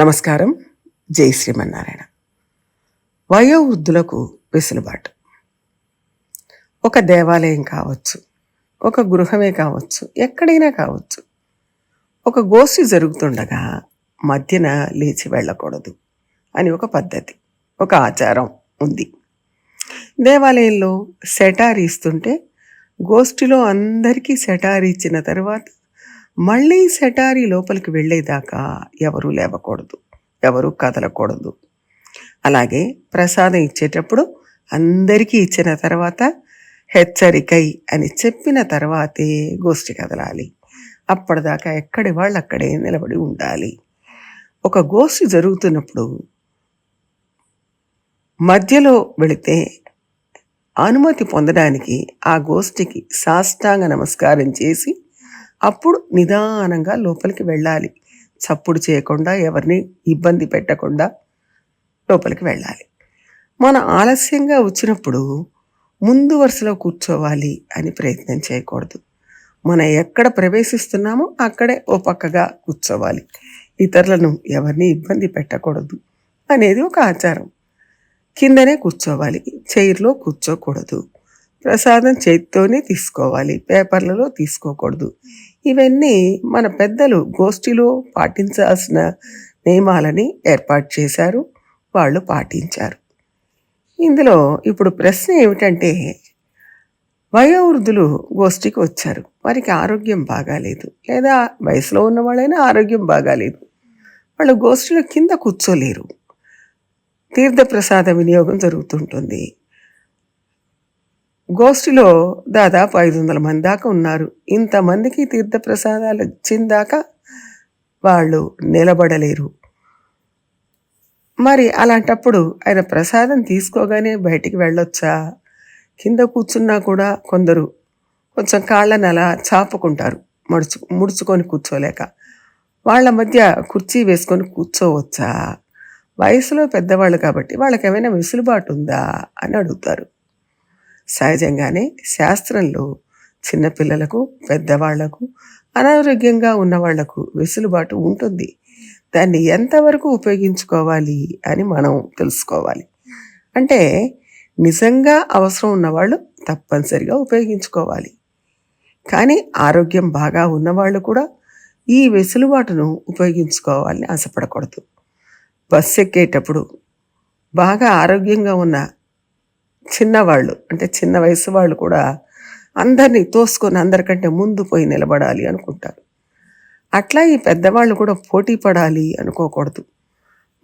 నమస్కారం. జై శ్రీమన్నారాయణ. వయోవృద్ధులకు వెసులుబాటు. ఒక దేవాలయం కావచ్చు ఒక గృహమే కావచ్చు ఎక్కడైనా కావచ్చు. ఒక గోష్ఠి జరుగుతుండగా మధ్యన లేచి వెళ్ళకూడదు అని ఒక పద్ధతి ఒక ఆచారం ఉంది. దేవాలయంలో సెటార్ ఇస్తుంటే గోష్ఠిలో అందరికీ సెటార్ ఇచ్చిన తర్వాత మళ్ళీ సెటారి లోపలికి వెళ్ళేదాకా ఎవరూ లేవకూడదు ఎవరూ కదలకూడదు. అలాగే ప్రసాదం ఇచ్చేటప్పుడు అందరికీ ఇచ్చిన తర్వాత హెచ్చరికై అని చెప్పిన తర్వాతే గోష్ఠి కదలాలి. అప్పటిదాకా ఎక్కడి వాళ్ళు అక్కడే నిలబడి ఉండాలి. ఒక గోష్ఠి జరుగుతున్నప్పుడు మధ్యలో వెళితే అనుమతి పొందడానికి ఆ గోష్ఠికి సాష్టాంగ నమస్కారం చేసి అప్పుడు నిదానంగా లోపలికి వెళ్ళాలి. చప్పుడు చేయకుండా ఎవరిని ఇబ్బంది పెట్టకుండా లోపలికి వెళ్ళాలి. మన ఆలస్యంగా వచ్చినప్పుడు ముందు వరుసలో కూర్చోవాలి అని ప్రయత్నం చేయకూడదు. మనం ఎక్కడ ప్రవేశిస్తున్నామో అక్కడే ఓ పక్కగా కూర్చోవాలి. ఇతరులను ఎవరిని ఇబ్బంది పెట్టకూడదు అనేది ఒక ఆచారం. కిందనే కూర్చోవాలి చైర్లో కూర్చోకూడదు. ప్రసాదం చేతితోనే తీసుకోవాలి పేపర్లలో తీసుకోకూడదు. ఇవన్నీ మన పెద్దలు గోష్ఠిలో పాటించాల్సిన నియమాలని ఏర్పాటు చేశారు వాళ్ళు పాటించారు. ఇందులో ఇప్పుడు ప్రశ్న ఏమిటంటే వయోవృద్ధులు గోష్ఠికి వచ్చారు. వారికి ఆరోగ్యం బాగాలేదు. లేదా వయసులో ఉన్న వాళ్ళైనా ఆరోగ్యం బాగాలేదు. వాళ్ళు గోష్ఠిలో కింద కూర్చోలేరు. తీర్థప్రసాద వినియోగం జరుగుతుంటుంది. గోష్ఠిలో దాదాపు ఐదు వందల మంది దాకా ఉన్నారు. ఇంతమందికి తీర్థప్రసాదాలు దాకా వాళ్ళు నిలబడలేరు. మరి అలాంటప్పుడు ఆయన ప్రసాదం తీసుకోగానే బయటికి వెళ్ళొచ్చా? కింద కూర్చున్నా కూడా కొందరు కొంచెం కాళ్ళని అలా చాపుకుంటారు. మడుచు ముడుచుకొని కూర్చోలేక. వాళ్ళ మధ్య కుర్చీ వేసుకొని కూర్చోవచ్చా? వయసులో పెద్దవాళ్ళు కాబట్టి వాళ్ళకి ఏమైనా వెసులుబాటు ఉందా అని అడుగుతారు. సహజంగానే శాస్త్రంలో చిన్నపిల్లలకు పెద్దవాళ్ళకు అనారోగ్యంగా ఉన్న వాళ్ళకు వెసులుబాటు ఉంటుంది. దాన్ని ఎంతవరకు ఉపయోగించుకోవాలి అని మనం తెలుసుకోవాలి. అంటే నిజంగా అవసరం ఉన్నవాళ్ళు తప్పనిసరిగా ఉపయోగించుకోవాలి. కానీ ఆరోగ్యం బాగా ఉన్నవాళ్ళు కూడా ఈ వెసులుబాటును ఉపయోగించుకోవాలని ఆశపడకూడదు. బస్సు ఎక్కేటప్పుడు బాగా ఆరోగ్యంగా ఉన్న చిన్నవాళ్ళు అంటే చిన్న వయసు వాళ్ళు కూడా అందరినీ తోసుకొని అందరికంటే ముందు పోయి నిలబడాలి అనుకుంటారు. అట్లా ఈ పెద్దవాళ్ళు కూడా పోటీ పడాలి అనుకోకూడదు.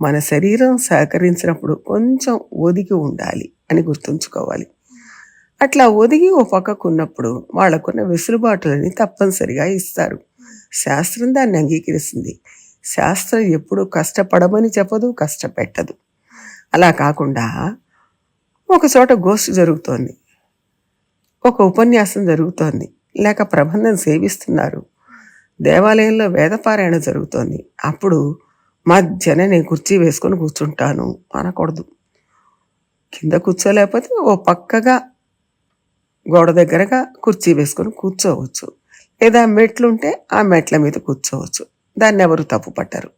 మన శరీరం సహకరించినప్పుడు కొంచెం ఒదిగి ఉండాలి అని గుర్తుంచుకోవాలి. అట్లా ఒదిగి ఓ పక్కకు ఉన్నప్పుడు వాళ్ళకున్న వెసులుబాటులని తప్పనిసరిగా ఇస్తారు. శాస్త్రం దాన్ని అంగీకరిస్తుంది. శాస్త్రం ఎప్పుడు కష్టపడమని చెప్పదు కష్టపెట్టదు. అలా కాకుండా ఒక చోట గోష్ఠి జరుగుతోంది. ఒక ఉపన్యాసం జరుగుతోంది. లేక ప్రబంధం సేవిస్తున్నారు. దేవాలయంలో వేదపారాయణ జరుగుతోంది. అప్పుడు మధ్యన నేను కుర్చీ వేసుకొని కూర్చుంటాను అనకూడదు. కింద కూర్చోలేకపోతే ఓ పక్కగా గోడ దగ్గరగా కుర్చీ వేసుకొని కూర్చోవచ్చు. లేదా మెట్లుంటే ఆ మెట్ల మీద కూర్చోవచ్చు. దాన్ని ఎవరు తప్పు పట్టరు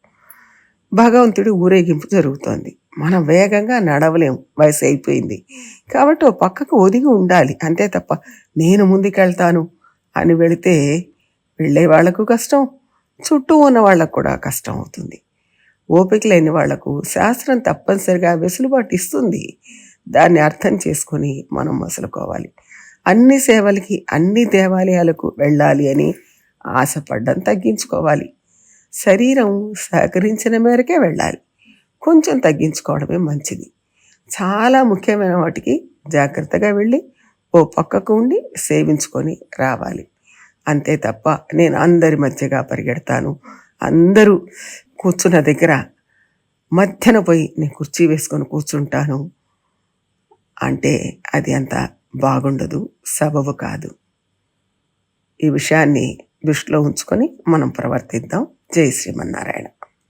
భగవంతుడి ఊరేగింపు జరుగుతోంది. మనం వేగంగా నడవలేం వయసు అయిపోయింది. కాబట్టి ఓ పక్కకు ఒదిగి ఉండాలి. అంతే తప్ప నేను ముందుకెళ్తాను అని వెళితే వెళ్ళే వాళ్ళకు కష్టం చుట్టూ ఉన్న వాళ్ళకు కూడా కష్టం అవుతుంది. ఓపిక లేని వాళ్ళకు శాస్త్రం తప్పనిసరిగా వెసులుబాటు ఇస్తుంది. దాన్ని అర్థం చేసుకొని మనం మసులుకోవాలి. అన్ని సేవలకి అన్ని దేవాలయాలకు వెళ్ళాలి అని ఆశపడ్డం తగ్గించుకోవాలి. శరీరం సహకరించిన మేరకే వెళ్ళాలి. కొంచెం తగ్గించుకోవడమే మంచిది. చాలా ముఖ్యమైన వాటికి జాగ్రత్తగా వెళ్ళి ఓ పక్కకు ఉండి సేవించుకొని రావాలి. అంతే తప్ప నేను అందరి మధ్యగా పరిగెడతాను. అందరూ కూర్చున్న దగ్గర మధ్యన పోయి నేను కుర్చీ వేసుకొని కూర్చుంటాను అంటే అది అంత బాగుండదు సబబు కాదు. ఈ విషయాన్ని దృష్టిలో ఉంచుకొని మనం ప్రవర్తిద్దాం. జై శ్రీమన్నారాయణ.